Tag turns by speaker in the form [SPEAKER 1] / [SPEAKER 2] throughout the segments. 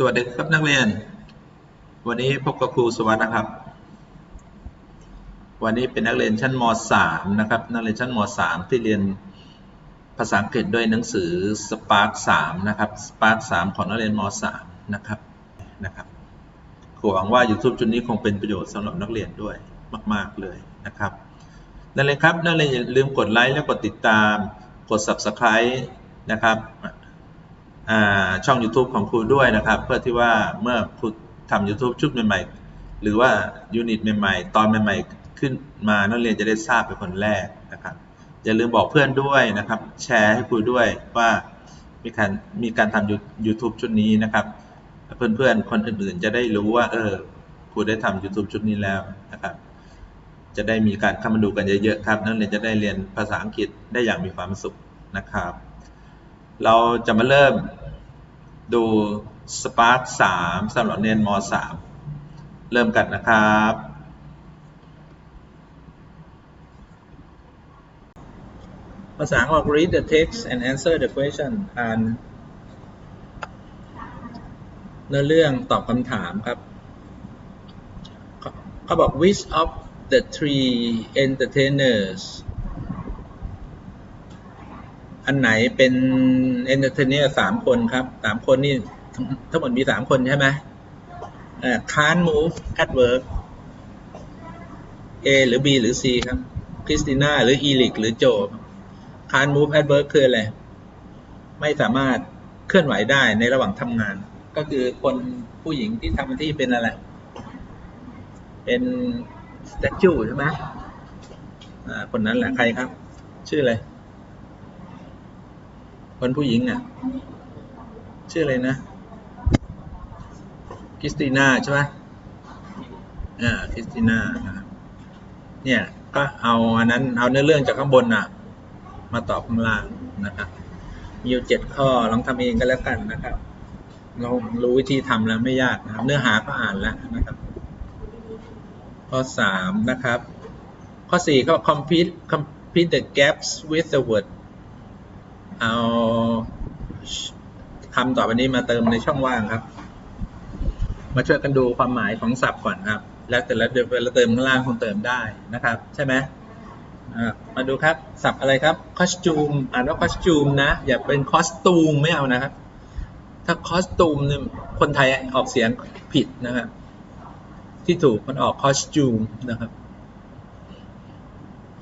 [SPEAKER 1] สวัสดีครับนักเรียน วันนี้พบกับครูสวัสด์นะครับ วันนี้เป็นนักเรียนชั้นม .3 นะครับ นักเรียนชั้นม .3 ที่เรียนภาษาอังกฤษด้วยหนังสือ Spark 3 นะครับ Spark 3 ของนักเรียนม .3 นะครับนะครับครูหวังว่า YouTube จุดนี้คงเป็นประโยชน์สำหรับนักเรียนด้วยมาก ๆ เลยนะครับนักเรียนครับนักเรียนอย่าลืมกดไลค์และกดติดตามกด Subscribe นะครับ ช่อง YouTube ของครูด้วยนะครับ เพื่อที่ว่าเมื่อครูทำ YouTube ชุดใหม่ๆ หรือว่ายูนิตใหม่ๆ ตอนใหม่ๆ ขึ้นมานักเรียนจะได้ทราบเป็นคนแรกนะครับ อย่าลืมบอกเพื่อนด้วยนะครับ แชร์ให้ครูด้วยว่ามีการมีการทำ YouTube ชุดนี้นะครับ เพื่อนๆ คนอื่นๆ จะได้รู้ว่า เออครูได้ทำ YouTube ชุดนี้แล้วนะครับ จะได้มีการเข้ามาดูกันเยอะๆครับ นักเรียนจะได้เรียนภาษาอังกฤษได้อย่างมีความสุขนะครับ เราจะมาเริ่ม ดูสปาร์ตสามสำหรับเรียนมสามเริ่มกันนะครับ ภาษาออก read the text and answer the question อ่านเนื้อเรื่องตอบคำถามครับ เขาบอก which of the three entertainers อันไหนเป็นเอนเตอร์เทนเนอร์สามคนครับสามคนนี่ทั้งหมดมีสามคนใช่ไหมอ่า can't move at work A หรือ B หรือ C ครับคริสติน่าหรืออีลิกหรือโจ can't move at work คืออะไร ไม่สามารถเคลื่อนไหวได้ในระหว่างทำงาน ก็คือคนผู้หญิงที่ทำหน้าที่เป็นอะไร เป็นสแตจูใช่ไหมอ่า คนนั้นแหละใครครับ ชื่ออะไร คนผู้หญิงอะชื่ออะไรนะคริสติน่าใช่ไหมอ่าคริสติน่าเนี่ยก็เอาอันนั้นเอาเนื้อเรื่องจากข้างบนอะ มาตอบข้างล่างนะครับมีอยู่เจ็ดข้อลองทำเองก็แล้วกันนะครับ เรารู้วิธีทำแล้วไม่ยากนะครับ เนื้อหาก็อ่านแล้วนะครับ ข้อสามนะครับ ข้อสี่ก็ complete complete the gaps with the word เอาคำต่อไปนี้มาเติมในช่องว่างครับ มาช่วยกันดูความหมายของศัพท์ก่อนครับ แล้วแต่ละเดี๋ยวเราเติมข้างล่างคงเติมได้นะครับ ใช่ไหมมาดูครับศัพท์อะไรครับ costume อ่านว่า costume นะอย่าเป็น costume ไม่เอานะครับ ถ้า costume เนี่ยคนไทยออกเสียงผิดนะครับ ที่ถูกมันออก costume นะครับ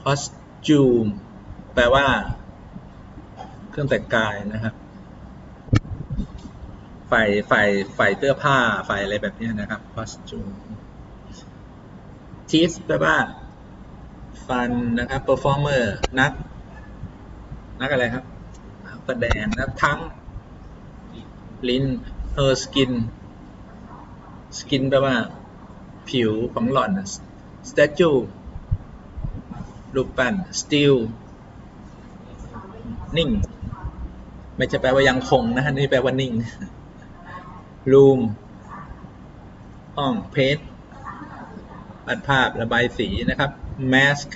[SPEAKER 1] costume แปลว่า เครื่องแต่งกายนะครับฝ่ายฝ่ายฝ่ายเสื้อผ้าฝ่ายอะไรแบบนี้นะครับ costume teeth แปลว่าฟันนะครับ performer นัก นักอะไรครับแสดงนะทั้งลิ้น her skin skin แปลว่า ผิวของหล่อน statue รูปปั้น still นิ่ง ไม่ใช่แปลว่ายังคงนะฮะนี่แปลว่านิ่ง room ห้องเพจปัดภาพระบายสีนะครับ mask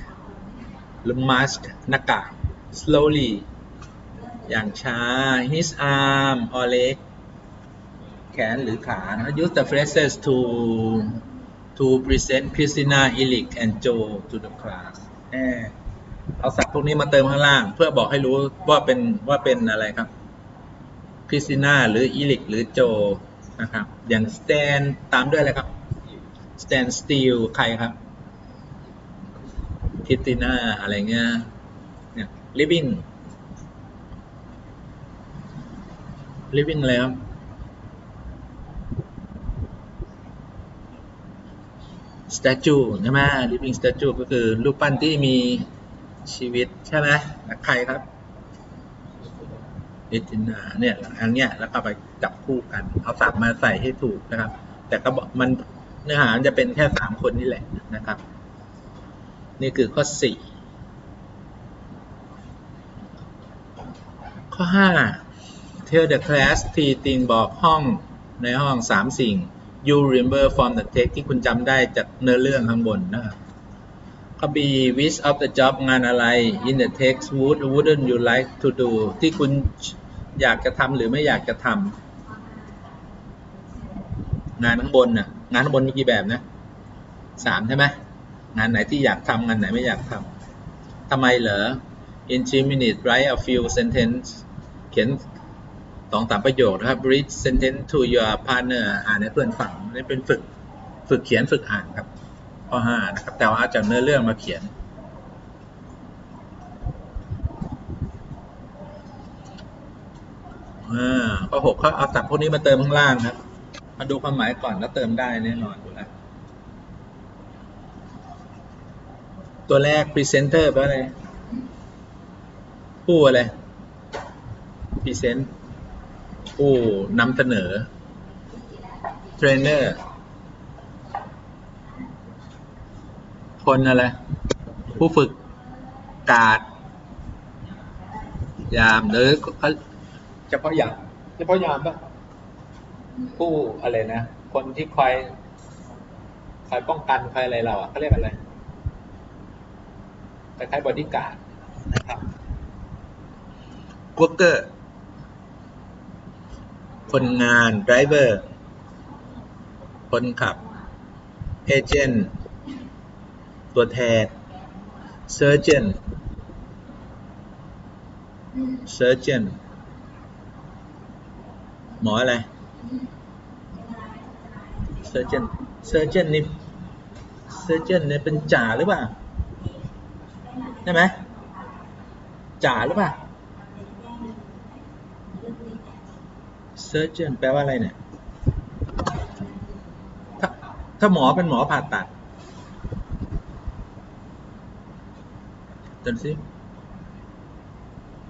[SPEAKER 1] หรือ mask หน้ากาก slowly อย่างช้า his arm or leg แขนหรือขานะ use the phrases to to present Christina, Elic and Joe to the class เอาศัพท์พวกนี้มาเติมข้างล่าง เพื่อบอกให้รู้ว่าเป็นว่าเป็นอะไรครับคริสติน่าหรืออีลิกหรือโจนะครับ อย่าง stand ตามด้วยอะไรครับ stand still ใครครับคริสติน่าอะไรเงี้ยเนี่ย living living แล้ว statue ใช่ไหม living statue ก็คือรูปปั้นที่มี ชีวิตใช่ไหมใครครับเอตินาเนี่ยอันเนี้ยแล้วก็ไปจับคู่กัน เอาสับมาใส่ให้ถูกนะครับ แต่ก็บอกมันเนื้อหาจะเป็นแค่สามคนนี่แหละนะครับ นี่คือข้อสี่ข้อห้า tell the class ทีติงบอกห้องในห้องสามสิ่ง you remember from the text ที่คุณจำได้จากเนื้อเรื่องข้างบนนะครับ ข้อ B which of the job งานอะไร in the text would wouldn't you like to do ที่คุณอยากจะทำหรือไม่อยากจะทำงานข้างบนน่ะงานข้างบนมีกี่แบบนะสามใช่ไหมงานไหนที่อยากทำงานไหนไม่อยากทำทำไมเหรอ in three minutes write a few sentence เขียนสองสามประโยคนะครับ read sentence to your partner อ่านให้เพื่อนฟังนี่เป็นฝึก ฝึกเขียนฝึกอ่านครับ ข้อห้านะครับ แต่ว่าเอาจากเนื้อเรื่องมาเขียนอ่าข้อหกเขาเอาตับพวกนี้มาเติมข้างล่างครับมาดูความหมายก่อนแล้วเติมได้แน่นอนอยู่แล้วตัวแรก presenter แปลว่าอะไร ผู้อะไร present ผู้นำเสนอ trainer คนอะไร ผู้ฝึกการดยามหรือเขาเฉพาะยามเฉพาะยามปะผู้อะไรนะคนที่คอยคอยป้องกันคอยอะไรเราอะเขาเรียกอะไรคล้ายๆบอดี้การ์ดนะครับว o เกอร์ คนงาน driver คนขับ เอเจนต์ ตัวแทน surgeon surgeon หมออะไร surgeon surgeon นี่ surgeon เนี่ยเป็นจ่าหรือเปล่าใช่ไหมจ่าหรือเปล่า surgeon แปลว่าอะไรเนี่ย ถ้าถ้าหมอเป็นหมอผ่าตัด จนสิ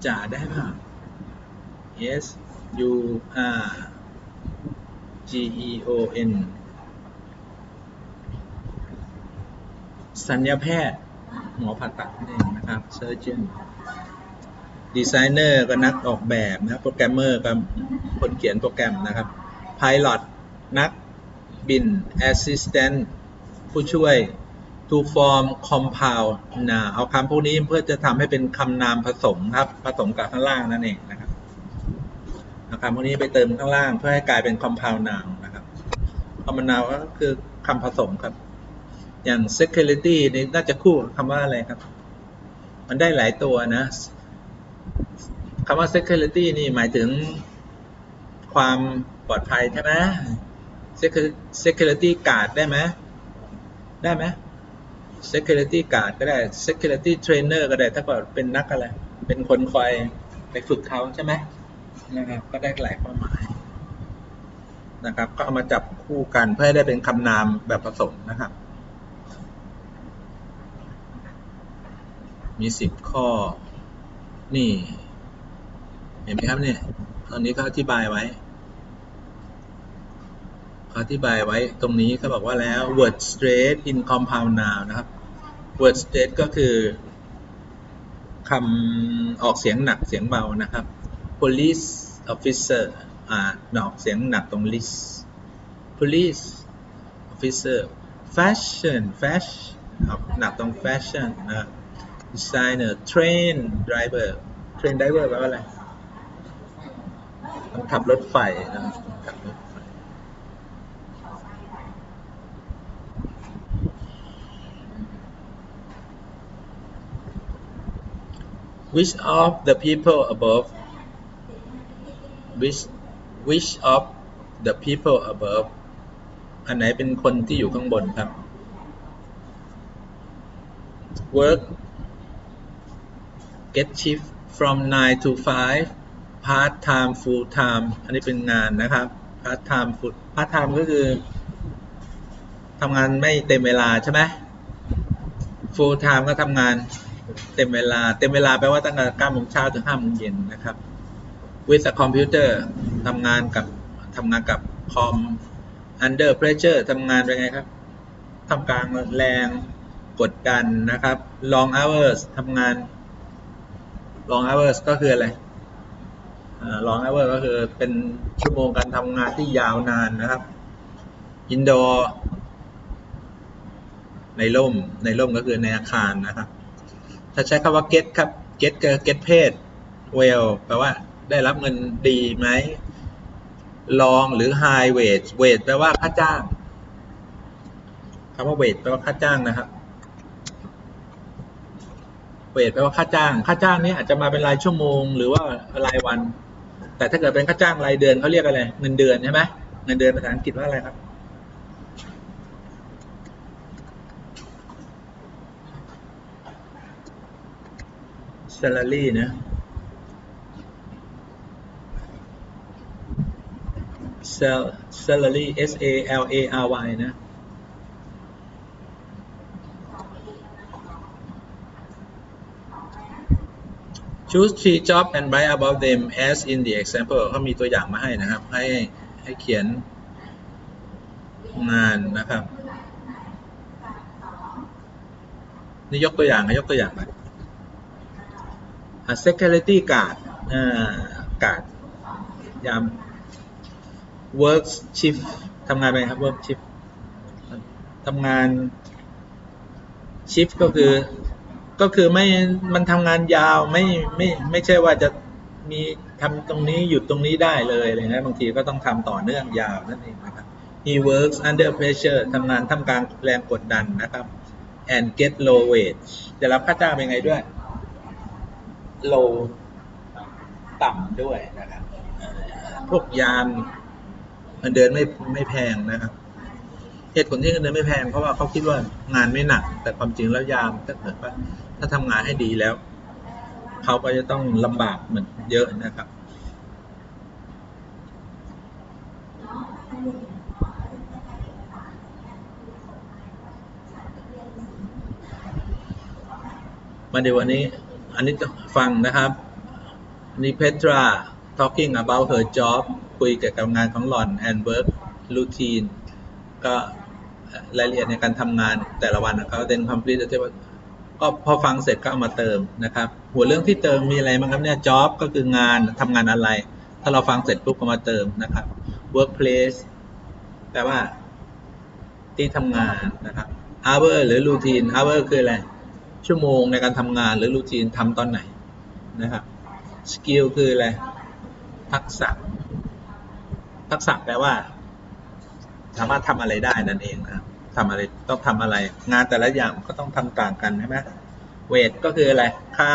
[SPEAKER 1] จ่าได้เปล่า S U R G E O N สัญญาแพทย์ หมอผ่าตัดนั่นเองนะครับ surgeon ดีไซเนอร์ก็นักออกแบบนะครับโปรแกรมเมอร์ก็คนเขียนโปรแกรมนะครับ Pilot นักบิน Assistant ผู้ช่วย to form compound นะเอาคำพวกนี้เพื่อจะทำให้เป็นคำนามผสมครับ ผสมกับข้างล่างนั่นเองนะครับเอาคำพวกนี้ไปเติมข้างล่างเพื่อให้กลายเป็น compound noun นะครับ compound noun ก็คือคำผสมครับ อย่าง security นี่น่าจะคู่คำว่าอะไรครับ มันได้หลายตัวนะคำว่า security นี่หมายถึงความปลอดภัยใช่ไหม security guard ได้ไหมได้ไหม security guard ก็ได้ security trainer ก็ได้ ถ้าเกิดเป็นนักอะไร เป็นคนคอยไปฝึกเขาใช่ไหมนะครับ ก็ได้หลายความหมายนะครับ ก็เอามาจับคู่กันเพื่อให้ได้เป็นคำนามแบบผสมนะครับ มีสิบข้อ นี่ เห็นไหมครับเนี่ย ตอนนี้เขาอธิบายไว้ เขาอธิบายไว้ตรงนี้เขาบอกว่าแล้ว word straight in compound noun นะครับ word straight ก็คือคำออกเสียงหนักเสียงเบานะครับ police officer อ่าออกเสียงหนักตรง list police officer fashion fash หนักตรง fashion นะ designer train driver train driver แปลว่าอะไรคนขับรถไฟนะขับรถไฟ which of the people above which which of the people above อันไหนเป็นคนที่อยู่ข้างบนครับ work get shift from 9 to 5 part time full time อันนี้เป็นงานนะครับ part time full part time ก็คือทำงานไม่เต็มเวลาใช่ไหม full time ก็ทำงาน เต็มเวลา เต็มเวลาแปลว่าตั้งแต่9โมงเช้าถึง5โมงเย็นนะครับ with a computer ทำงานกับทำงานกับคอม under pressure ทำงานเป็นไงครับทำกลางแรงกดดันนะครับ long hours ทำงาน long hours ก็คืออะไร long hours ก็คือเป็นชั่วโมงการทำงานที่ยาวนานนะครับ indoor ในร่ม ในร่มก็คือในอาคารนะครับ ถ้าใช้คำว่า get ครับ get ก็ get paid well แปลว่าได้รับเงินดีไหม long หรือ high wage wage แปลว่าค่าจ้างคำว่า wage แปลว่าค่าจ้างนะครับ wage แปลว่าค่าจ้าง ค่าจ้างนี้อาจจะมาเป็นรายชั่วโมง หรือว่ารายวัน แต่ถ้าเกิดเป็นค่าจ้างรายเดือนเขาเรียกอะไร เงินเดือนใช่ไหมเงินเดือนภาษาอังกฤษว่าอะไรครับ salary นะ Salary s a l a r y นะ choose three job and write about them as in the example เขามีตัวอย่างมาให้นะครับ ให้ให้เขียนงานนะครับ นี่ยกตัวอย่างนะยกตัวอย่างไป security guard อ่า guard ยาม work shift ทำงานไปครับ work shift ทำงาน shift ก็คือก็คือไม่มันทำงานยาวไม่ไม่ไม่ใช่ว่าจะมีทำตรงนี้หยุดตรงนี้ได้เลยอะไรนะบางทีก็ต้องทำต่อเนื่องยาวนั่นเองนะครับ he works under pressure ทำงานทำกลางแรงกดดันนะครับ and get low wage จะรับค่าจ้างเป็นไงด้วย low ต่ำด้วยนะครับพวกยามเงินเดือนไม่ไม่แพงนะครับเหตุผลที่เงินเดือนไม่แพงเพราะว่าเขาคิดว่างานไม่หนัก แต่ความจริงแล้วยามถ้าเกิดว่าถ้าทำงานให้ดีแล้วเขาก็จะต้องลำบากเหมือนเยอะนะครับ มาในวันนี้ อันนี้ฟังนะครับนี่เพตรา talking about her job คุยเกี่ยวกับงานของหล่อน and work routine ก็รายละเอียดในการทำงานแต่ละวันเขา then complete ก็พอฟังเสร็จก็เอามาเติมนะครับ หัวเรื่องที่เติมมีอะไรบ้างครับเนี่ย job ก็คืองานทำงานอะไร ถ้าเราฟังเสร็จปุ๊บก็มาเติมนะครับ workplace แปลว่าที่ทำงานนะครับ hour หรือ routine hour คืออะไร ชั่วโมงในการทำงานหรือ routine ทำตอนไหนนะครับ skill คืออะไรทักษะทักษะแปลว่า สามารถทำอะไรได้นั่นเองนะครับทำอะไรต้องทำอะไร งานแต่ละอย่างก็ต้องทำต่างกันใช่ไหมเวทก็คืออะไร ค่า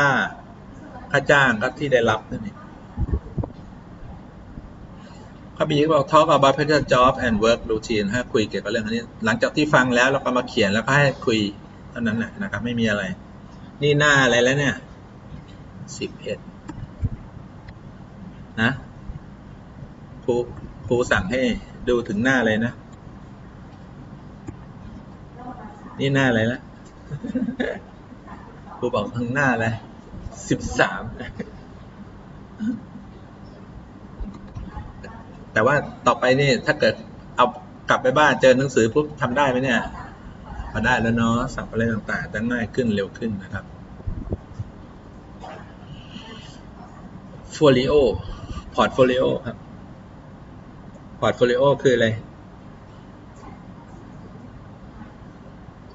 [SPEAKER 1] ค่าจ้างก็ที่ได้รับนั่นเองข้อบีกบอก talk about better job and work routine ให้คุยเกี่ยวกับเรื่องนี้ หลังจากที่ฟังแล้วเราก็มาเขียนแล้วก็ให้คุย ท่านั้นแหละนะครับ ไม่มีอะไร นี่หน้าอะไรแล้วเนี่ยสิบเอ็ดนะครูครูสั่งให้ดูถึงหน้าเลยนะ นี่หน้าอะไรละครูบอกถึงหน้าอะไรสิบสามแต่ว่าต่อไปนี่ถ้าเกิดเอากลับไปบ้านเจอหนังสือปุ๊บทำได้ไหมเนี่ย พอได้แล้วเนาะสับอะไรต่างๆจะง่ายขึ้นเร็วขึ้นนะครับ folio portfolio ครับ portfolio คืออะไร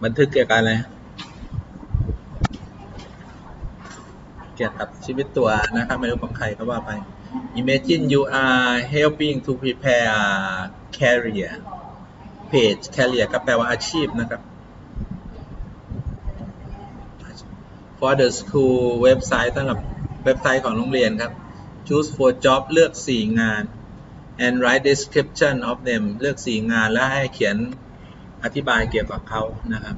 [SPEAKER 1] บันทึกเกี่ยวกับอะไรเกี่ยวกับชีวิตตัวนะครับ ไม่รู้ของใครก็ว่าไป imagine you are helping to prepare career page career ก็แปลว่าอาชีพนะครับ for the school เว็บไซต์สำหรับเว็บไซต์ของโรงเรียนครับ choose for job เลือก 4 งาน and write description of them เลือก 4 งานแล้วให้เขียนอธิบายเกี่ยวกับเขานะครับ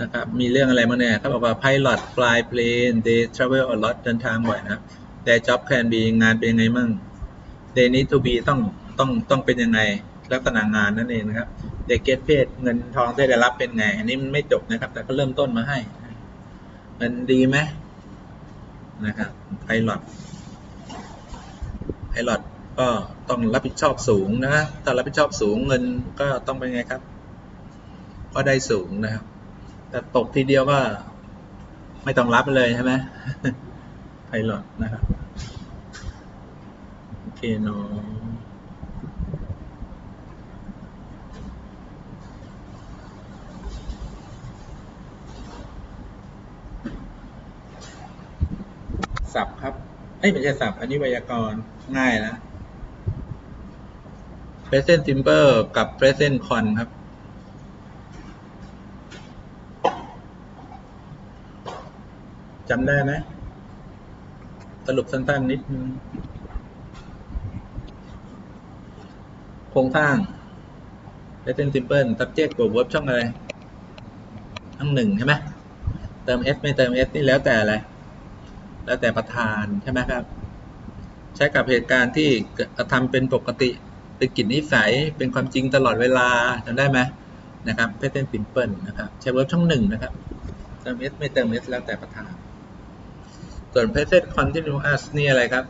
[SPEAKER 1] นะครับ มีเรื่องอะไรบ้างเนี่ยเขาบอกว่า pilot fly plane they travel a lot เดินทางบ่อยนะครับ their job can be งานเป็นยังไงมั่ง they need to be ต้องต้องต้องเป็นยังไง ลักษณะงานนั่นเองนะครับ they get paid เงินทองที่ได้รับเป็นไง อันนี้มันไม่จบนะครับ แต่ก็เริ่มต้นมาให้ มันดีไหมนะครับ pilot pilot ก็ต้องรับผิดชอบสูงนะถ้ารับผิดชอบสูงเงินก็ต้องเป็นไงครับ ก็ได้สูงนะครับ แต่ตกทีเดียวก็ไม่ต้องรับเลยใช่ไหมไพลอตนะครับ โอเคเนาะส ศัพท์ครับเอ้ยไม่ใช่ศัพท์ อันนี้ไวยากรณ์ง่ายนะ present simple กับ present con ครับ จำได้ไหมสรุปสั้นๆนิดนึงโครงสร้าง present simple subject บวก verb ช่องอะไรช่องหนึ่งใช่ไหม เติม s ไม่เติม s นี่แล้วแต่อะไร แล้วแต่ประธานใช่ไหมครับ ใช้กับเหตุการณ์ที่กระทำเป็นปกติเป็นกิจนิสัยเป็นความจริงตลอดเวลาจำได้ไหมนะครับ present simple นะครับ ใช้ verb ช่องหนึ่งนะครับเติม s ไม่เติม s แล้วแต่ประธาน ส่วน present continuous นี่อะไรครับ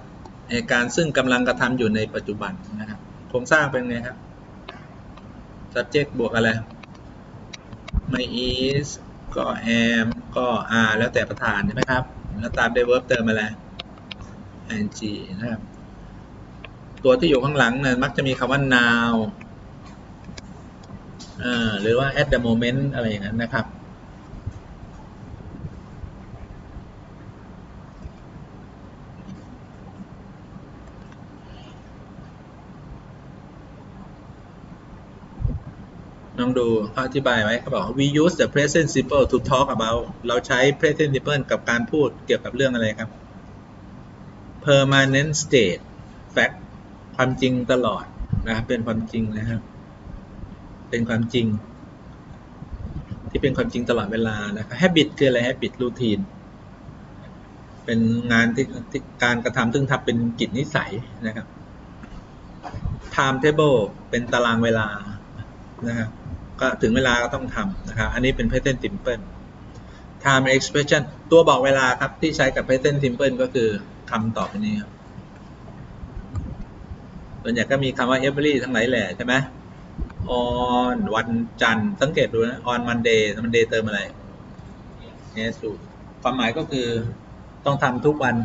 [SPEAKER 1] เหตุการณ์ซึ่งกำลังกระทำอยู่ในปัจจุบันนะครับโครงสร้างเป็นไงครับ subject บวกอะไรไม่ is ก็ am ก็ are แล้วแต่ประธานใช่ไหมครับ แล้วตามด้วย verb เติมมาแล้ว ing นะครับ ตัวที่อยู่ข้างหลังเนี่ยมักจะมีคำว่า now อ่าหรือว่า at the moment อะไรอย่างนั้นนะครับ ลองดูเขาอธิบายไว้เขาบอกว่า we use the present simple to talk about เราใช้ present simple กับการพูดเกี่ยวกับเรื่องอะไรครับ permanent state fact ความจริงตลอดนะครับเป็นความจริงนะครับ เป็นความจริง ที่เป็นความจริงตลอดเวลานะครับ habit คืออะไร habit routine เป็นงานที่ทการกระทำซึ่งทำเป็นกิจนิสัยนะครับ timetable เป็นตารางเวลานะครับ ก็ถึงเวลาก็ต้องทำนะครับ อันนี้เป็น present simple time expression ตัวบอกเวลาครับที่ใช้กับ present simple ก็คือคำต่อไปนี้ครับส่วนใหญ่ก็มีคำว่า every ทั้งหลายแหละใช่ไหม on วันจันทร์สังเกตดูนะ on Monday Monday เติมอะไร yes ความหมายก็คือต้องทำทุกวัน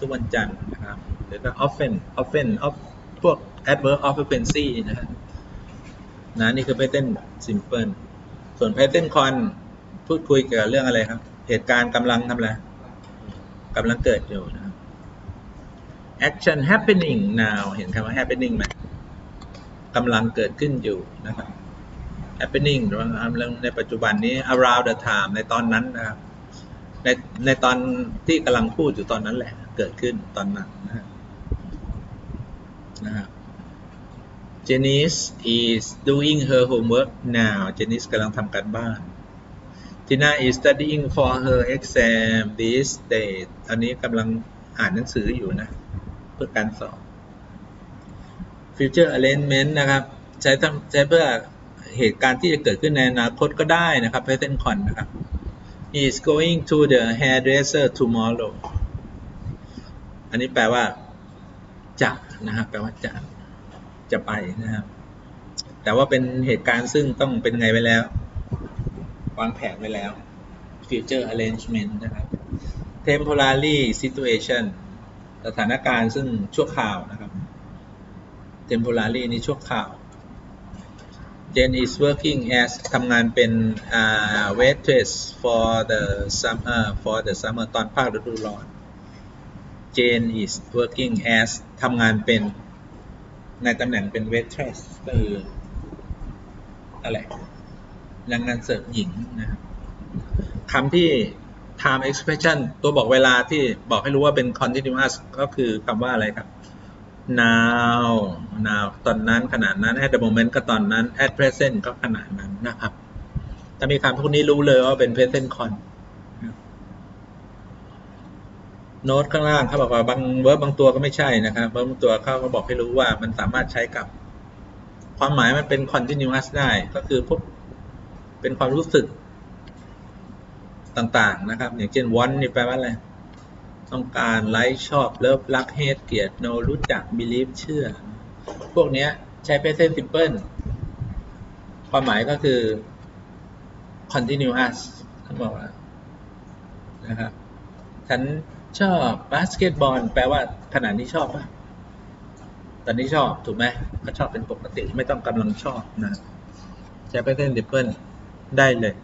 [SPEAKER 1] ทุกวันจันทร์นะครับหรือก็ often often of พวก adverb of frequency นะครับ นะนี่คือ present simple ส่วน present con พูดคุยเกี่ยวกับเรื่องอะไรครับ เหตุการณ์กำลังทำอะไรกำลังเกิดอยู่นะครับ action happening now เห็นคำว่า happening ไหมกำลังเกิดขึ้นอยู่นะครับ happening หรือว่าในปัจจุบันนี้ around the time ในตอนนั้นนะครับ ในในตอนที่กำลังพูดอยู่ตอนนั้นแหละ เกิดขึ้นตอนนั้นนะครับ Janice is doing her homework now Janice กำลังทำการบ้าน Tina is studying for her exam this day อันนี้กำลังอ่านหนังสืออยู่นะ เพื่อการสอบ future arrangement นะครับ ใช้ใช้เพื่อเหตุการณ์ที่จะเกิดขึ้นในอนาคตก็ได้นะครับ present con นะครับ he is going to the hairdresser tomorrow อันนี้แปลว่าจะนะครับแปลว่าจะ จะไปนะครับ แต่ว่าเป็นเหตุการณ์ซึ่งต้องเป็นไงไว้แล้ว วางแผนไว้แล้ว future arrangement นะครับ temporary situation สถานการณ์ซึ่งชั่วคราวนะครับ temporary นี้ชั่วคราว Jen is working as ทำงานเป็น uh, waitress for the summer for the summer ตอนภาคฤดูร้อน Jane is working as ทำงานเป็น ในตำแหน่งเป็น waitress ก็คืออะไรแรงงานเสิร์ฟหญิงนะครับคำที่ time expression ตัวบอกเวลาที่บอกให้รู้ว่าเป็น continuous ก็คือคำว่าอะไรครับ now now ตอนนั้นขนาดนั้น at the moment ก็ตอนนั้น at present ก็ขนาดนั้นนะครับ ถ้ามีคำพวกนี้รู้เลยว่าเป็น present con โน้ตข้างล่างเขาบอกว่าบางเวิร์บบางตัวก็ไม่ใช่นะครับเวิร์บบางตัวเขาก็บอกให้รู้ว่ามันสามารถใช้กับ ความหมายมันเป็น continuous ได้ก็คือพวกเป็นความรู้สึกต่างๆนะครับ อย่างเช่น want นี่แปลว่าอะไรต้องการไลค์ชอบเลิฟรักเฮดเกลียด no รู้จัก believe เชื่อ พวกนี้ใช้ present simple ความหมายก็คือ continuous เขาบอกนะครับฉัน ชอบบาสเกตบอลแปลว่าขณะนี้ชอบป่ะตอนนี้ชอบถูกไหมก็ชอบเป็นปกติไม่ต้องกำลังชอบนะใช้ present simple ได้เลย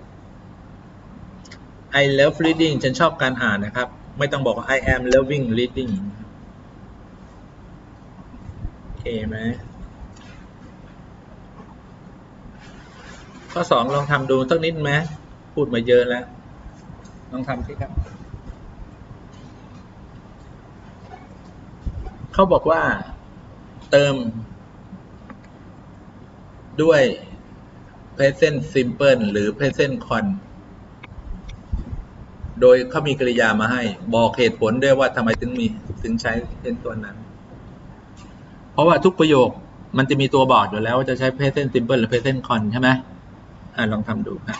[SPEAKER 1] I love reading ฉันชอบการอ่านนะครับ ไม่ต้องบอกว่า I am loving reading โอเคไหมข้อสองลองทำดูสักนิดไหมพูดมาเยอะแล้ว ลองทำสิครับ เขาบอกว่าเติมด้วย present simple หรือ present con โดยเขามีกริยามาให้ บอกเหตุผลด้วยว่าทำไมถึงมีถึงใช้เป็นตัวนั้น เพราะว่าทุกประโยคมันจะมีตัวบอกอยู่แล้วว่าจะใช้ present simple หรือ present con ใช่ไหมอ่าลองทำดูครับ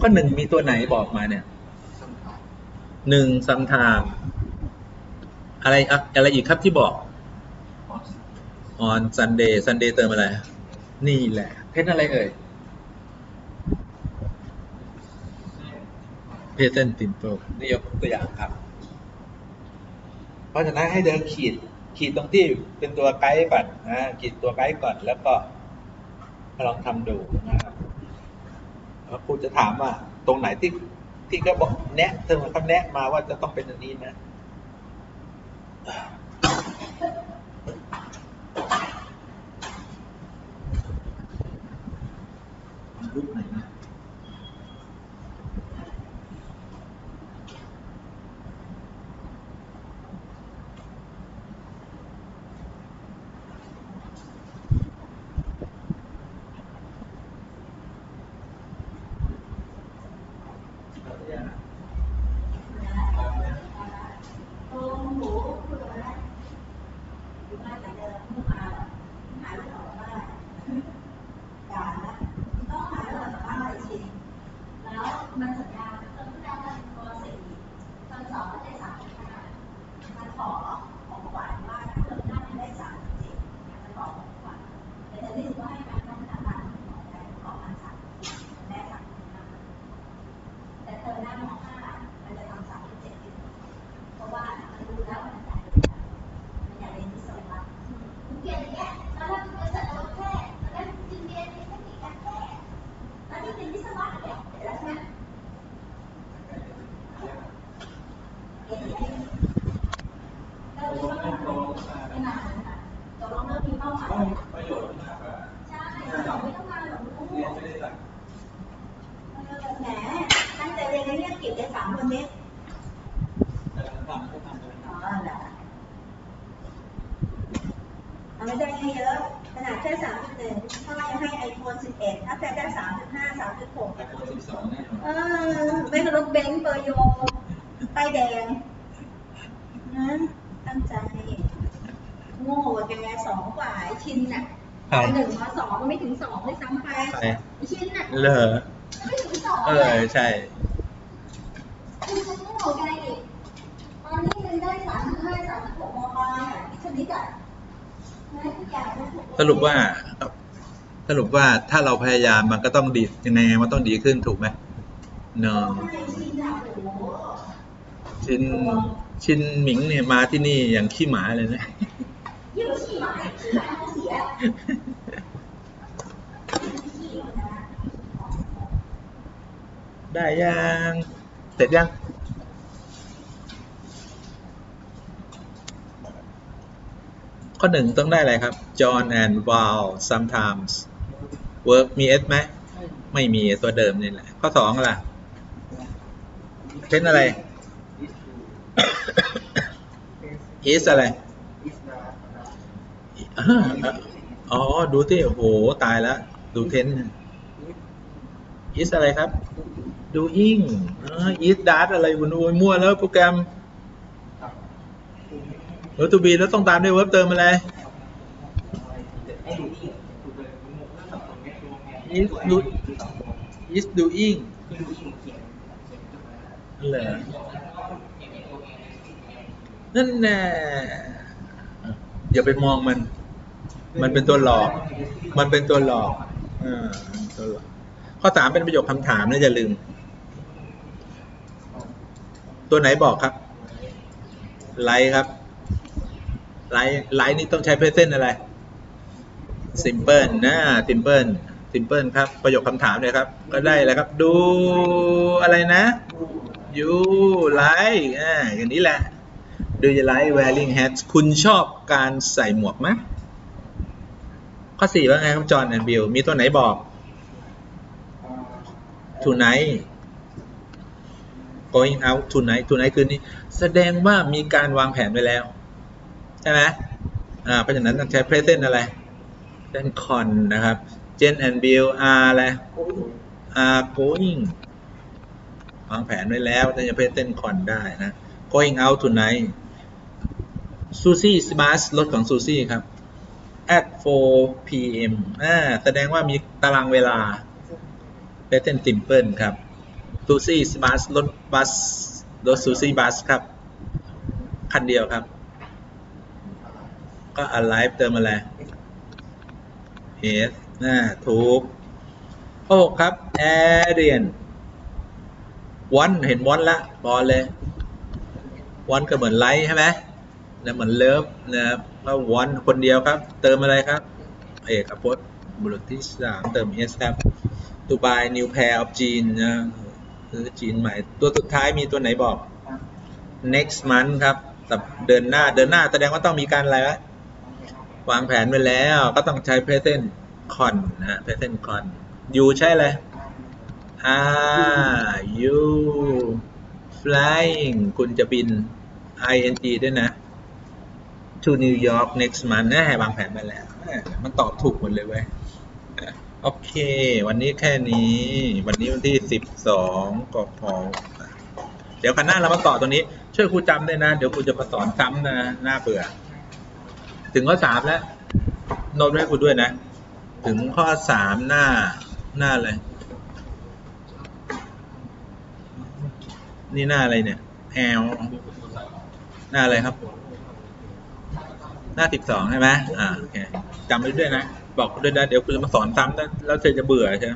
[SPEAKER 1] ข้อหนึ่งมีตัวไหนบอกมาเนี่ยหนึ่ง sometime อะไรอะอะไรอีกครับที่บอก on Sunday Sunday เติมอะไร นี่แหละ เพชรอะไรเอ่ย present simple นี่ยกตัวอย่างครับ เพราะฉะนั้นให้เดินขีด ขีดตรงที่เป็นตัวไกด์ก่อนนะขีดตัวไกด์ก่อนแล้วก็ลองทำดูนะครับแล้วครูจะถามว่าตรงไหนที่ที่ก็บอกแนะเธอมาคำแนะมาว่าจะต้องเป็นอันนี้นะ
[SPEAKER 2] เอเลอยใช่คือฉันโง่กันอีกตอนนี้มันได้สามจุดห้าสามจุดหกมปลายอะชนิดอะนะทุกอย่างมันถูก
[SPEAKER 1] สรุปว่าสรุปว่าถ้าเราพยายามมันก็ต้องดียังไงมันต้องดีขึ้นถูกไหมเนาะ
[SPEAKER 2] ใช่ชินอะโอ้โห
[SPEAKER 1] ชินชินหมิงเนี่ยมาที่นี่อย่างขี้หมาเลยนะ
[SPEAKER 2] ยิ่งกว่าขี้หมาขี้หมาเขาเสียขี้มันนะ
[SPEAKER 1] ได้ยังเสร็จยังข้อหนึ่งต้องได้อะไรครับ John and Val sometimes work มี s ไหม ไม่มีตัวเดิมนี่แหละ ข้อสองล่ะ เป็นอะไร is อะไร อ๋อ ดูที่โอ้โห ตายแล้ว ดูเทน is อะไรครับ doing อ is that อะไรคุณโอ้ยมั่วแล้วโปรแกรม verb to be แล้วต้องตามด้วย verb เติมอะไร is do is doing นั่นแหละนั่นแน่อย่าไปมองมัน มันเป็นตัวหลอก มันเป็นตัวหลอกอ่าตัวหลอกข้อสามเป็นประโยคคำถามนะอย่าลืม ตัวไหนบอกครับ ไลท์ครับ ไลท์ไลท์นี่ต้องใช้เพรสเซนอะไร simple นะ simple simple ครับ ประโยคคำถามเลยครับ ก็ได้แล้วครับ ดูอะไรนะ you like อ่าอย่างนี้แหละ do you like wearing hats คุณชอบการใส่หมวกไหมข้อสี่ว่าไงครับจอห์นแอนด์บิลมีตัวไหนบอก tonight going out tonight tonight คืนนี้ แสดงว่ามีการวางแผนไว้แล้ว ใช่ไหมอ่าเพราะฉะนั้นต้องใช้ present อะไร present con นะครับ Jen and Bill are อะไร are going วางแผนไว้แล้วจะ present con ได้นะ going out tonight Susie Smart รถของ Susie ครับ at 4 p.m. อ่า แสดงว่ามีตารางเวลา present simple ครับ Susie Smart รถบัสรถ Susie Bus ครับ คันเดียวครับ ก็ alive เติมอะไร yes น่าถูกข้อหกครับ Arian วันเห็นวันละบอลเลยวันก็เหมือนไลท์ใช่ไหมแล้วเหมือนเลิฟนะครับแล้ววันคนเดียวครับ เติมอะไรครับ เอกพจน์บุรุษที่สามเติม s ครับ to buy new pair of jeans นะ ซื้อจีนใหม่ ตัวสุดท้ายมีตัวไหนบอก next month ครับสัปเดือนหน้าเดือนหน้าแสดงว่าต้องมีการอะไรวะวางแผนไว้แล้วก็ต้องใช้ present con นะฮะ present con you ใช่เลย are you flying คุณจะบิน ing ด้วยนะ to New York next month นะวางแผนไปแล้วแหม่มันตอบถูกหมดเลยเว้ย โอเค วันนี้แค่นี้ วันนี้วันที่สิบสองก็พอเดี๋ยวครั้งหน้าเรามาต่อตรงนี้ ช่วยครูจำด้วยนะ เดี๋ยวครูจะมาสอนซ้ำนะ หน้าเบื่อ ถึงข้อสามแล้ว โน้ตไว้ให้ครูด้วยนะ ถึงข้อสามหน้า หน้าอะไร นี่หน้าอะไรเนี่ย L หน้าอะไรครับ หน้าสิบสองใช่ไหมอ่า โอเคจำไว้ด้วยนะ บอกด้วยนะเดี๋ยวคุณจะมาสอนซ้ำนะแล้วเธอจะเบื่อใช่ไหม